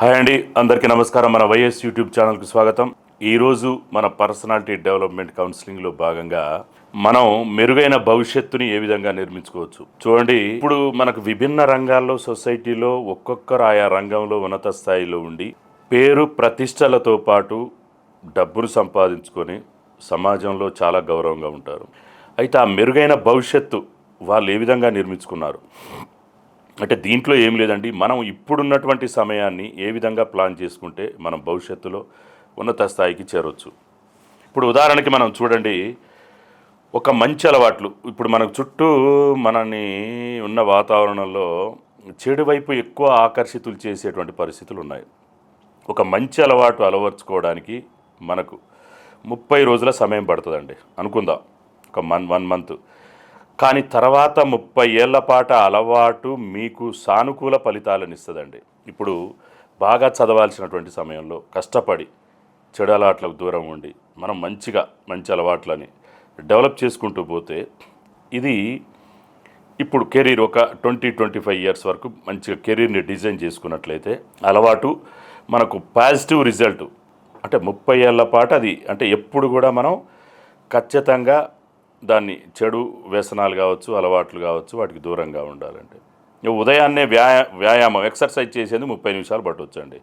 Hi అండి అందరికీ నమస్కారం. మన వైఎస్ యూట్యూబ్ ఛానల్కి స్వాగతం. ఈరోజు మన పర్సనాలిటీ డెవలప్మెంట్ కౌన్సిలింగ్లో భాగంగా మనం మెరుగైన భవిష్యత్తుని ఏ విధంగా నిర్మించుకోవచ్చు? చూడండి ఇప్పుడు మనకు విభిన్న రంగాల్లో సొసైటీలో ఒక్కొక్కరు ఆయా రంగంలో ఉన్నత స్థాయిలో ఉండి పేరు ప్రతిష్టలతో పాటు డబ్బును సంపాదించుకొని సమాజంలో చాలా గౌరవంగా ఉంటారు. అయితే ఆ మెరుగైన భవిష్యత్తు వాళ్ళు ఏ విధంగా నిర్మించుకున్నారు? అంటే దీంట్లో ఏం లేదండి. మనం ఇప్పుడున్నటువంటి సమయాన్ని ఏ విధంగా ప్లాన్ చేసుకుంటే మనం భవిష్యత్తులో ఉన్నత స్థాయికి చేరవచ్చు ఇప్పుడు ఉదాహరణకి మనం చూడండి. ఒక మంచి అలవాట్లు. ఇప్పుడు మనకు చుట్టూ మనని ఉన్న వాతావరణంలో చెడు వైపు ఎక్కువ ఆకర్షితులు చేసేటువంటి పరిస్థితులు ఉన్నాయి. ఒక మంచి అలవాటు అలవర్చుకోవడానికి మనకు ముప్పై రోజుల సమయం పడుతుందండి. అనుకుందాం. ఒక మన్ వన్ మంత్. కానీ తర్వాత ముప్పై ఏళ్ళ పాట అలవాటు మీకు సానుకూల ఫలితాలను ఇస్తుందండి. ఇప్పుడు బాగా చదవాల్సినటువంటి సమయంలో కష్టపడి చెడు అలవాట్లకు దూరం ఉండి మనం మంచిగా మంచి అలవాట్లని డెవలప్ చేసుకుంటూ పోతే ఇది ఇప్పుడు కెరీర్ ఒక ట్వంటీ ట్వంటీ ఫైవ్ ఇయర్స్ వరకు మంచిగా కెరీర్ని డిజైన్ చేసుకున్నట్లయితే అలవాటు మనకు పాజిటివ్ రిజల్ట్. అంటే ముప్పై ఏళ్ళ పాటు అది. అంటే ఎప్పుడు కూడా మనం ఖచ్చితంగా దాన్ని చెడు వ్యసనాలు కావచ్చు అలవాట్లు కావచ్చు వాటికి దూరంగా ఉండాలంటే. ఉదయాన్నే వ్యాయా వ్యాయామం ఎక్సర్సైజ్ చేసేది ముప్పై నిమిషాలు పట్టవచ్చండి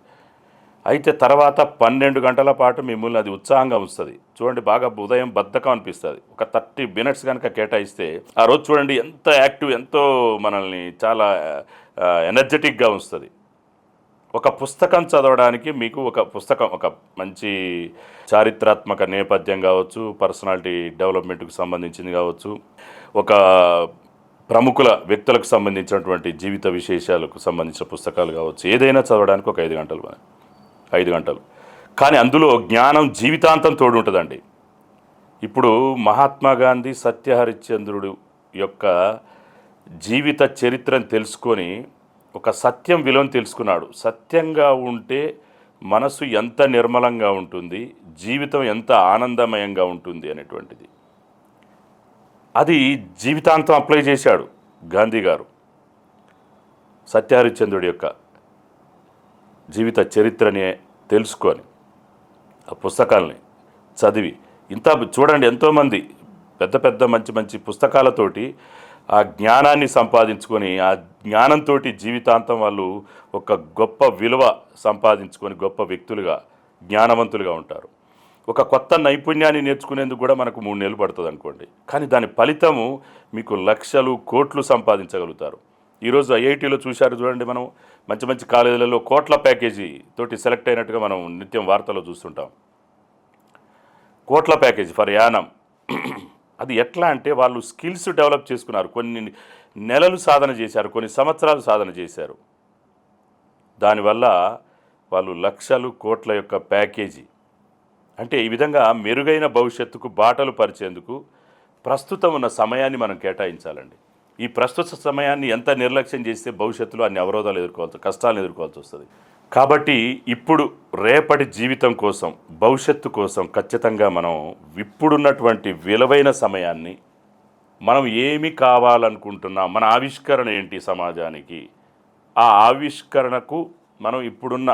అయితే తర్వాత పన్నెండు గంటల పాటు మిమ్మల్ని అది ఉత్సాహంగా ఉంచుతుంది. చూడండి బాగా ఉదయం బద్ధకం అనిపిస్తుంది. ఒక థర్టీ మినిట్స్ కనుక కేటాయిస్తే ఆ రోజు చూడండి ఎంత యాక్టివ్ ఎంతో మనల్ని చాలా ఎనర్జెటిక్గా ఉంచుతుంది. ఒక పుస్తకం చదవడానికి మీకు ఒక పుస్తకం ఒక మంచి చారిత్రాత్మక నేపథ్యం కావచ్చు పర్సనాలిటీ డెవలప్మెంట్కు సంబంధించింది కావచ్చు ఒక ప్రముఖుల వ్యక్తులకు సంబంధించినటువంటి జీవిత విశేషాలకు సంబంధించిన పుస్తకాలు కావచ్చు ఏదైనా చదవడానికి ఒక ఐదు గంటలు ఐదు గంటలు. కానీ అందులో జ్ఞానం జీవితాంతం తోడు ఉంటుందండి. ఇప్పుడు మహాత్మా గాంధీ సత్యహరిశ్చంద్రుడు యొక్క జీవిత చరిత్రను తెలుసుకొని ఒక సత్యం విలువను తెలుసుకున్నాడు. సత్యంగా ఉంటే మనసు ఎంత నిర్మలంగా ఉంటుంది జీవితం ఎంత ఆనందమయంగా ఉంటుంది అనేటువంటిది. అది జీవితాంతం అప్లై చేశాడు గాంధీ గారు. సత్యహరిశ్చంద్రుడి యొక్క జీవిత చరిత్రని తెలుసుకొని ఆ పుస్తకాలని చదివి. ఇంత చూడండి ఎంతోమంది పెద్ద పెద్ద మంచి మంచి పుస్తకాలతోటి ఆ జ్ఞానాన్ని సంపాదించుకొని ఆ జ్ఞానంతో జీవితాంతం వాళ్ళు ఒక గొప్ప విలువ సంపాదించుకొని గొప్ప వ్యక్తులుగా జ్ఞానవంతులుగా ఉంటారు. ఒక కొత్త నైపుణ్యాన్ని నేర్చుకునేందుకు కూడా మనకు మూడు నెలలు పడుతుంది అనుకోండి. కానీ దాని ఫలితము మీకు లక్షలు కోట్లు సంపాదించగలుగుతారు. ఈరోజు ఐఐటీలో చూశారు చూడండి మనం మంచి మంచి కాలేజీలలో కోట్ల ప్యాకేజీ తోటి సెలెక్ట్ అయినట్టుగా మనం నిత్యం వార్తలో చూస్తుంటాం. కోట్ల ప్యాకేజీ ఫర్ యానం. అది ఎట్లా అంటే వాళ్ళు స్కిల్స్ డెవలప్ చేసుకున్నారు. కొన్ని నెలలు సాధన చేశారు కొన్ని సంవత్సరాలు సాధన చేశారు. దానివల్ల వాళ్ళు లక్షలు కోట్ల యొక్క ప్యాకేజీ. అంటే ఈ విధంగా మెరుగైన భవిష్యత్తుకు బాటలు పరిచేందుకు ప్రస్తుతం ఉన్న సమయాన్ని మనం కేటాయించాలండి. ఈ ప్రస్తుత సమయాన్ని ఎంత నిర్లక్ష్యం చేస్తే భవిష్యత్తులో అన్ని అవరోధాలు ఎదుర్కోవాల్సి కష్టాలను ఎదుర్కోవాల్సి వస్తుంది. కాబట్టి ఇప్పుడు రేపటి జీవితం కోసం భవిష్యత్తు కోసం ఖచ్చితంగా మనం ఇప్పుడున్నటువంటి విలువైన సమయాన్ని మనం ఏమి కావాలనుకుంటున్నాం మన ఆవిష్కరణ ఏంటి సమాజానికి? ఆ ఆవిష్కరణకు మనం ఇప్పుడున్న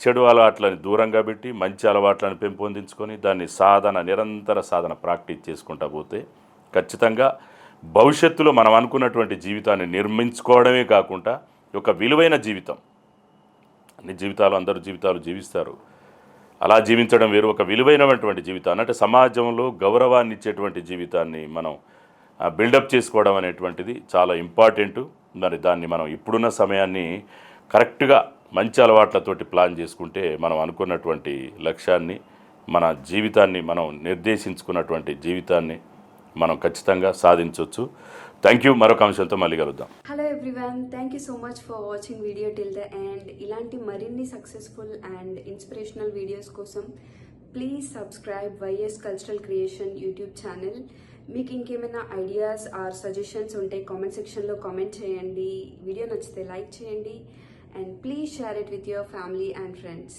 చెడు అలవాట్లని దూరంగా పెట్టి మంచి అలవాట్లను పెంపొందించుకొని దాన్ని సాధన నిరంతర సాధన ప్రాక్టీస్ చేసుకుంటా పోతే ఖచ్చితంగా భవిష్యత్తులో మనం అనుకున్నటువంటి జీవితాన్ని నిర్మించుకోవడమే కాకుండా ఒక విలువైన జీవితం అన్ని జీవితాలు అందరూ జీవితాలు జీవిస్తారు. అలా జీవించడం వేరు ఒక విలువైనటువంటి జీవితాన్ని అంటే సమాజంలో గౌరవాన్ని ఇచ్చేటువంటి జీవితాన్ని మనం బిల్డప్ చేసుకోవడం అనేటువంటిది చాలా ఇంపార్టెంట్. మరి దాన్ని మనం ఇప్పుడున్న సమయాన్ని కరెక్ట్గా మంచి అలవాట్లతోటి ప్లాన్ చేసుకుంటే మనం అనుకున్నటువంటి లక్ష్యాన్ని మన జీవితాన్ని మనం నిర్దేశించుకున్నటువంటి జీవితాన్ని మనం ఖచ్చితంగా సాధించవచ్చు థ్యాంక్ యూ మరొక అంశంతో మళ్ళీ కలుద్దాం. Hello everyone thank you so much for watching video till the end ఇలాంటి మరిన్ని సక్సెస్ఫుల్ అండ్ ఇన్స్పిరేషనల్ వీడియోస్ కోసం please subscribe YS cultural creation YouTube channel మీకు ఇంకేమైనా ఐడియాస్ ఆర్ సజెషన్స్ ఉంటే కామెంట్ సెక్షన్లో కామెంట్ చేయండి. వీడియో నచ్చితే లైక్ చేయండి. And please share it with your family and friends